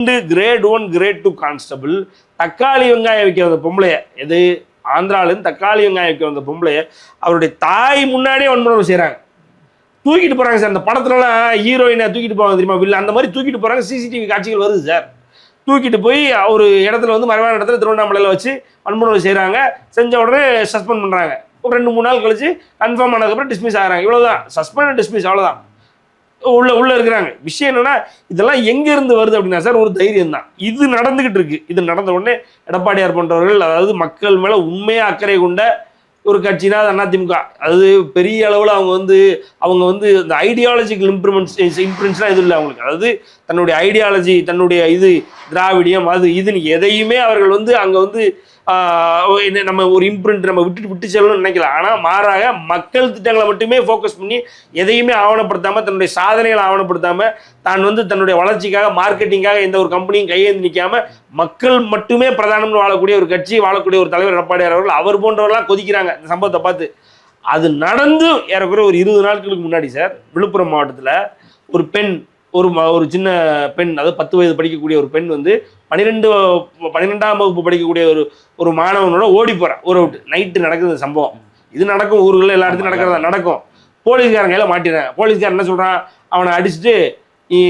ரெண்டு grade one grade two constable தக்காளி வெங்காயம் விற்கிற பொம்பளைய எது? ஆந்திராலேருந்து தக்காளி வெங்காயம் விற்கிற அந்த பொம்பளைய அவருடைய தாய் முன்னாடியே வன்முறை செய்கிறாங்க தூக்கிட்டு போகிறாங்க சார். அந்த படத்துலலாம் ஹீரோயினை தூக்கிட்டு போவாங்க தெரியுமா வில்ல அந்த மாதிரி தூக்கிட்டு போகிறாங்க சிசிடிவி காட்சிகள் வருது சார். தூக்கிட்டு போய் ஒரு இடத்துல வந்து மறைவான இடத்துல திருவண்ணாமலையில் வச்சு வன்முறை செய்கிறாங்க செஞ்ச உடனே சஸ்பெண்ட் பண்ணுறாங்க ஒரு ரெண்டு மூணு நாள் கழிச்சு கன்ஃபார்ம் ஆனதுக்கப்புறம் டிஸ்மிஸ் ஆகிறாங்க. இவ்வளோதான் சஸ்பெண்ட் டிஸ்மிஸ் அவ்வளோதான் உள்ள உள்ள இருக்கிறாங்க. விஷயம் என்னன்னா இதெல்லாம் எங்க இருந்து வருது அப்படின்னா சார் ஒரு தைரியம் தான் இது நடந்துகிட்டு இருக்கு. இது நடந்த உடனே எடப்பாடியார் போன்றவர்கள் அதாவது மக்கள் மேல உண்மையா அக்கறை கொண்ட ஒரு கட்சினா அது அதிமுக. அது பெரிய அளவில் அவங்க வந்து அவங்க வந்து இந்த ஐடியாலஜிக்கல் இம்ப்ரூவ்மெண்ட்ஸ் இம்ப்ரூவ்மெண்ட்ஸ்லாம் எதுவும் இல்லை அவங்களுக்கு. அதாவது தன்னுடைய ஐடியாலஜி தன்னுடைய இது திராவிடியம் அது இதுன்னு எதையுமே அவர்கள் வந்து அங்கே வந்து நம்ம ஒரு இம்ப்ரிண்ட் நம்ம விட்டுட்டு விட்டு செல்லணும்னு நினைக்கல. ஆனால் மாறாக மக்கள் திட்டங்களை மட்டுமே ஃபோக்கஸ் பண்ணி எதையுமே ஆவணப்படுத்தாமல் தன்னுடைய சாதனைகளை ஆவணப்படுத்தாமல் தான் வந்து தன்னுடைய வளர்ச்சிக்காக மார்க்கெட்டிங்காக எந்த ஒரு கம்பெனியும் கையேந்து நிற்காம மக்கள் மட்டுமே பிரதானம்னு வாழக்கூடிய ஒரு கட்சி வாழக்கூடிய ஒரு தலைவர் எடப்பாடியார் அவர்கள் அவர் போன்றவர்களாம் கொதிக்கிறாங்க இந்த சம்பவத்தை பார்த்து. அது நடந்து ஏறக்குறைய ஒரு இருபது நாட்களுக்கு முன்னாடி சார் விழுப்புரம் மாவட்டத்தில் ஒரு பெண் ஒரு ஒரு சின்ன பெண் அதாவது பத்து வயது படிக்கக்கூடிய ஒரு பெண் வந்து பன்னிரெண்டு பன்னிரெண்டாம் வகுப்பு படிக்கக்கூடிய ஒரு ஒரு மாணவனோட ஓடி போகிறான் ஊரை விட்டு நைட்டு நடக்குது சம்பவம். இது நடக்கும் ஊர்களில் எல்லா இடத்துலையும் நடக்கிறதா? நடக்கும். போலீஸ்காரங்க எல்லாம் மாட்டிடுறாங்க போலீஸ்காரன் என்ன சொல்கிறான் அவனை அடிச்சுட்டு நீ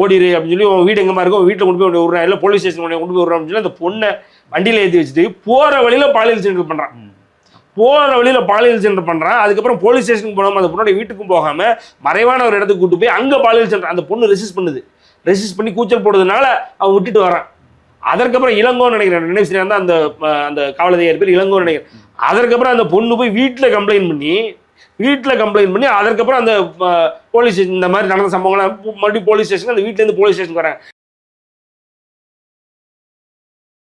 ஓடிடு அப்படின்னு சொல்லி உன் வீடு எங்கம்மா இருக்கும்? வீட்டில் கொண்டு போய் விட்றான். இல்லை போலீஸ் ஸ்டேஷன் கொண்டு போய் விட்றான் அப்படின்னு சொல்லி அந்த பொண்ணை வண்டியில் ஏற்றி வச்சுட்டு போகிற வழியில் பாலியல் சென்டர் பண்ணுறான் போகிற வழியில் பாலியல் சென்டர் பண்ணுறான் அதுக்கப்புறம் போலீஸ் ஸ்டேஷனுக்கு போகாமல் அந்த பொண்ணோட வீட்டுக்கும் போகாமல் மறைவான ஒரு இடத்துக்கு கூட்டு போய் அங்கே பாலியல் சென்டர் அந்த பொண்ணு ரெசிஸ்ட் பண்ணுது. ரெசிஸ்ட் பண்ணி கூச்சல் போடுறதுனால அவன் விட்டுட்டு வரான் அதற்கப்புறம் இளங்கோன்னு நினைக்கிறேன். நினைவு சரியா அந்த அந்த காவலதையர் பேர் இளங்கோன்னு நினைக்கிறேன். அதற்கப்புறம் அந்த பொண்ணு போய் வீட்டில் கம்ப்ளைண்ட் பண்ணி வீட்டில் கம்ப்ளைண்ட் பண்ணி அதற்கப்புறம் அந்த போலீஸ் ஸ்டேஷன் இந்த மாதிரி நடந்த சம்பவங்கள்லாம் மறுபடியும் போலீஸ் ஸ்டேஷன் அந்த வீட்டிலேருந்து போலீஸ் ஸ்டேஷன் வராங்க